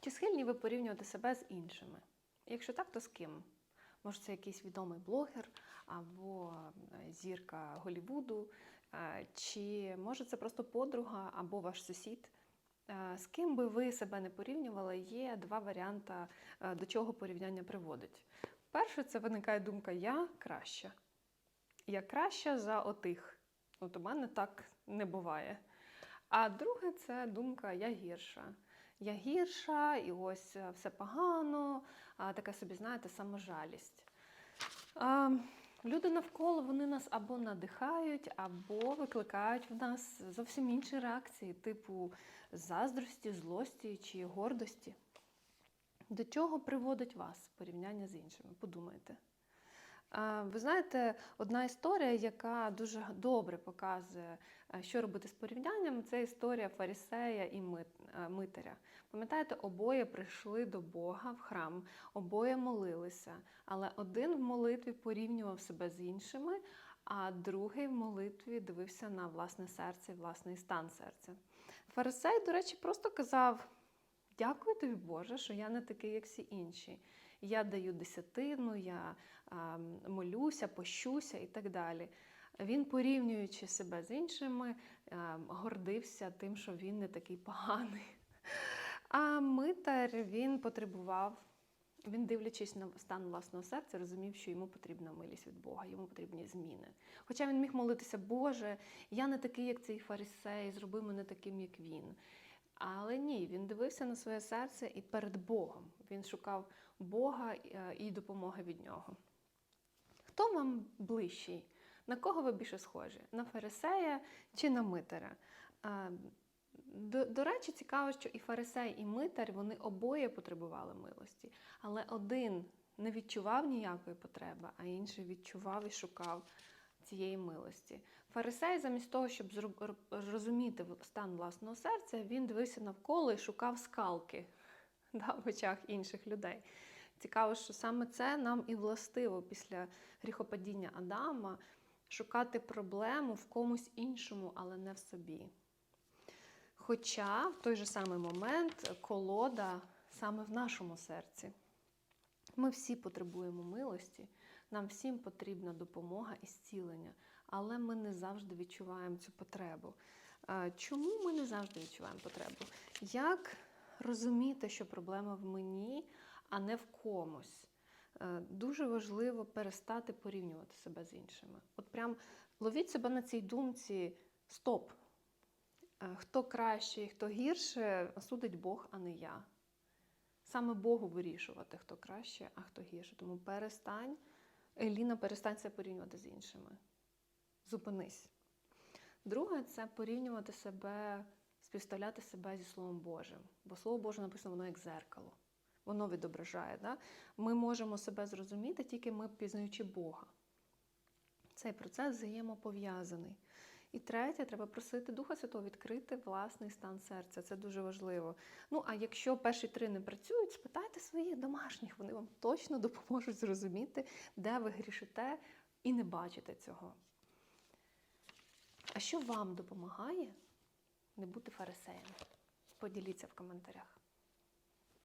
Чи схильні ви порівнювати себе з іншими? Якщо так, то з ким? Може, це якийсь відомий блогер або е, зірка Голівуду, е, чи може це просто подруга або ваш сусід? Е, З ким би ви себе не порівнювали, є два варіанти, до чого порівняння приводить. Перше, це виникає думка Я краща. Я краща за отих. От у мене так не буває. А друге, це думка Я гірша. Я гірша, і ось е, все погано, така собі, знаєте, саможалість. Люди навколо вони нас або надихають, або викликають в нас зовсім інші реакції, типу заздрості, злості чи гордості. До чого приводить вас порівняння з іншими? Подумайте. Ви знаєте, одна історія, яка дуже добре показує, е, що робити з порівнянням, це історія Фарісея і е, Митаря. Пам'ятаєте, обоє прийшли до Бога в храм, обоє молилися, але один в молитві порівнював себе з іншими, а другий в молитві дивився на власне серце і власний стан серця. Фарисей, до речі, просто казав. Дякую тобі, Боже, що я не такий, як всі інші. Я даю десятину, я молюся, пощуся і так далі. Він, порівнюючи себе з іншими, гордився тим, що він не такий поганий. А митар він потребував, він, дивлячись на стан власного серця, розумів, що йому потрібна милість від Бога, йому потрібні зміни. Хоча він міг молитися, Боже, я не такий, як цей фарисей, зроби мене таким, як він. Але ні, він дивився на своє серце і перед Богом. Він шукав Бога е, і допомоги від нього. Хто вам ближчий? На кого ви більше схожі? На фарисея чи на митаря? До, до речі, цікаво, що і фарисей, і митар вони обоє потребували милості, але один не відчував ніякої потреби, а інший відчував і шукав цієї милості. Фарисей, замість того, щоб зру- розуміти стан власного серця, він дивився навколо і шукав скалки да, в очах інших людей. Цікаво, що саме це нам і властиво після гріхопадіння Адама шукати проблему в комусь іншому, але не в собі. Хоча в той же самий момент колода саме в нашому серці. Ми всі потребуємо милості, нам всім потрібна допомога і зцілення, але ми не завжди відчуваємо цю потребу. Чому ми не завжди відчуваємо потребу? Як розуміти, що проблема в мені, а не в комусь? Е, Дуже важливо перестати порівнювати себе з іншими. От прям ловіть себе на цій думці стоп. Е, Хто краще, хто гірше, судить Бог, а не я. Саме Богу вирішувати, хто краще, а хто гірше. Тому перестань, Еліна, перестань це порівнювати з іншими. Зупинись. Друге, це порівнювати себе, співставляти себе зі Словом Божим. Бо Слово Боже написано, воно як зеркало. Воно відображає. Да? Ми можемо себе зрозуміти, тільки ми пізнаючи Бога. Цей процес взаємопов'язаний. І третє, треба просити Духа Святого відкрити власний стан серця. Це дуже важливо. Ну, а якщо перші три не працюють, спитайте своїх домашніх, вони вам точно допоможуть зрозуміти, де ви грішите і не бачите цього. А що вам допомагає не бути фарисеєм? Поділіться в коментарях.